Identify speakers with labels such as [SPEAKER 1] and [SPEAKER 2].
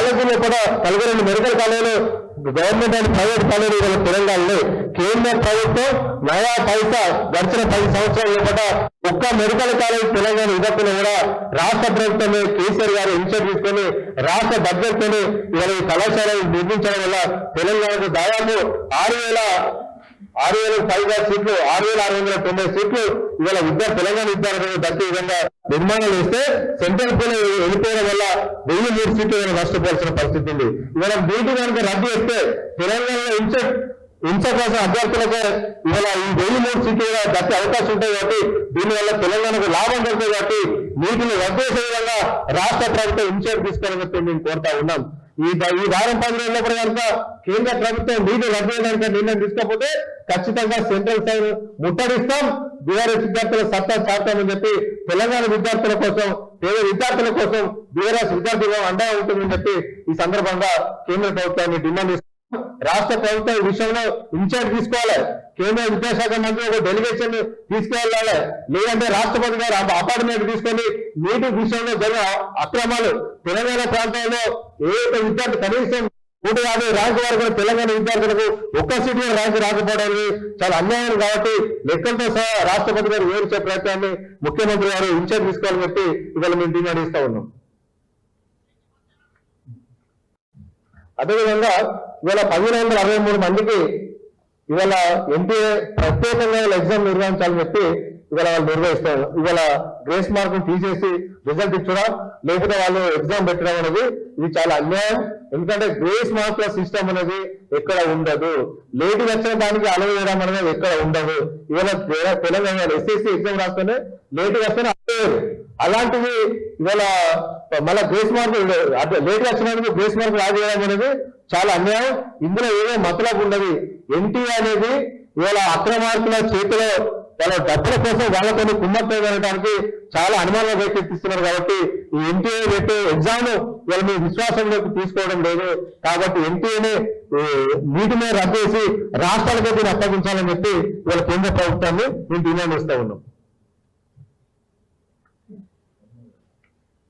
[SPEAKER 1] కాలేజీలో కూడా కలిగి రెండు మెడికల్ కాలేజీలు గవర్నమెంట్ అండ్ ప్రైవేట్ కాలేజీలు ఇవాళ తెలంగాణలో కేంద్ర ప్రభుత్వం నయా పైసా గడిచిన పది సంవత్సరాల లోపల ఒక్క మెడికల్ కాలేజ్ తెలంగాణ ఇవ్వకుండా కూడా రాష్ట్ర ప్రభుత్వమే కేసీఆర్ గారు ఇన్షియేట్ తీసుకొని రాష్ట్ర బడ్జెట్ తోని ఇవాళ ఈ కళాశాలను నిర్మించడం వల్ల తెలంగాణకు దాదాపు ఆరు వేల ఆరు వేలకు పైగా సీట్లు ఆరు వేల ఆరు వందల తొంభై సీట్లు ఇవాళ విద్యార్థి తెలంగాణ విద్యార్థులను దక్కే విధంగా నిర్మాణాలు వేస్తే సెంట్రల్ పోల్ వెళ్ళిపోవడం వల్ల వెయ్యి మూడు సీట్లు నష్టపోవాల్సిన పరిస్థితి ఉంది. ఇవాళ బీటీ కనుక రద్దు చేస్తే తెలంగాణలో ఇన్సెట్ హింస కోసం అభ్యర్థులకు ఇవాళ ఈ వెయ్యి మూడు సీట్లు కూడా దక్కే అవకాశం ఉంటాయి కాబట్టి దీనివల్ల తెలంగాణకు లాభం జరుగుతుంది కాబట్టి నీటిని రద్దు చేసే విధంగా రాష్ట్ర ప్రభుత్వం ఇన్సైడ్ తీసుకోవాలని చెప్పి మేము కోరుతా ఉన్నాం. ఈ ఈ వారం పది రోజులప్పుడు కనుక కేంద్ర ప్రభుత్వం నీటి రద్దు చేయడానికి నిర్ణయం తీసుకోకపోతే ఖచ్చితంగా సెంట్రల్ సైడ్ ముట్టడిస్తాం. బీఆర్ఎస్ విద్యార్థుల సత్తా చాటామని చెప్పి తెలంగాణ విద్యార్థుల కోసం పేద విద్యార్థుల కోసం బీఆర్ఎస్ విద్యార్థులు అండగా ఉంటుందని చెప్పి ఈ సందర్భంగా కేంద్ర ప్రభుత్వాన్ని డిమాండ్ ఇస్తాం రాష్ట్ర ప్రభుత్వం ఈ విషయంలో ఇన్ఛార్జ్ తీసుకోవాలి. కేంద్ర విద్యాశాఖ మంత్రి ఒక డెలిగేషన్ తీసుకెళ్ళాలి. లేదంటే రాష్ట్రపతి గారు అపార్ట్మెంట్ తీసుకొని నీటి విషయంలో జరిగిన అక్రమాలు తెలంగాణ ప్రాంతంలో ఏ విద్యార్థి కనీసం నూట యాభై ర్యాంకు వరకు కూడా తెలంగాణ విద్యార్థులకు ఒక్క సీటు ర్యాంకు రాకపోవడానికి చాలా అన్యాయం కాబట్టి లెక్కలతో సహా రాష్ట్రపతి గారు వివరించే ప్రయత్నాన్ని ముఖ్యమంత్రి గారు ఇన్ఛార్జ్ తీసుకోవాలని చెప్పి ఇవాళ మేము డిమాండ్ ఇస్తా ఉన్నాం. అదేవిధంగా ఇవాళ పదిహేను వందల అరవై మూడు మందికి ఇవాళ ఎన్టీఏ ప్రత్యేకంగా ఎగ్జామ్ నిర్వహించాలని చెప్పి ఇవాళ వాళ్ళు నిర్వహిస్తారు ఇవాళ గ్రేస్ మార్క్ తీసేసి రిజల్ట్ ఇచ్చడం లేకపోతే వాళ్ళు ఎగ్జామ్ పెట్టడం అనేది ఇది చాలా అన్యాయం. ఎందుకంటే గ్రేస్ మార్కుల సిస్టమ్ అనేది ఎక్కడ ఉండదు. లేటు వచ్చిన దానికి అలవ్ చేయడం అనేది ఎక్కడ ఉండదు. ఇవాళ తెలంగాణ ఎస్ఎస్సి ఎగ్జామ్ రాస్తేనే లేటు వస్తేనే అలవ్ అలాంటివి ఇవాళ మళ్ళా గ్రేస్ మార్కులు లేట్ వచ్చినందుకు గ్రేస్ మార్క్ యాడ్ చేయడం అనేది చాలా అన్యాయం. ఇందులో ఏదో మతలకు ఉండదు. ఎన్టీ అనేది ఇవాళ అక్రమార్కుల చేతిలో వాళ్ళ డబ్బుల కోసం వాళ్ళతో కుమ్మక్క వెళ్ళడానికి చాలా అనుమానాలు వ్యక్తిస్తున్నారు కాబట్టి ఈ ఎన్టీఏ పెట్టే ఎగ్జామ్ వీళ్ళ మీ విశ్వాసంలోకి తీసుకోవడం లేదు. కాబట్టి ఎన్టీఏని నీటి మీద రద్దు చేసి రాష్ట్రాలకు దీన్ని అప్పగించాలని చెప్పి వీళ్ళ కేంద్ర ప్రభుత్వాన్ని మేము డిమాండ్ ఇస్తా ఉన్నాం.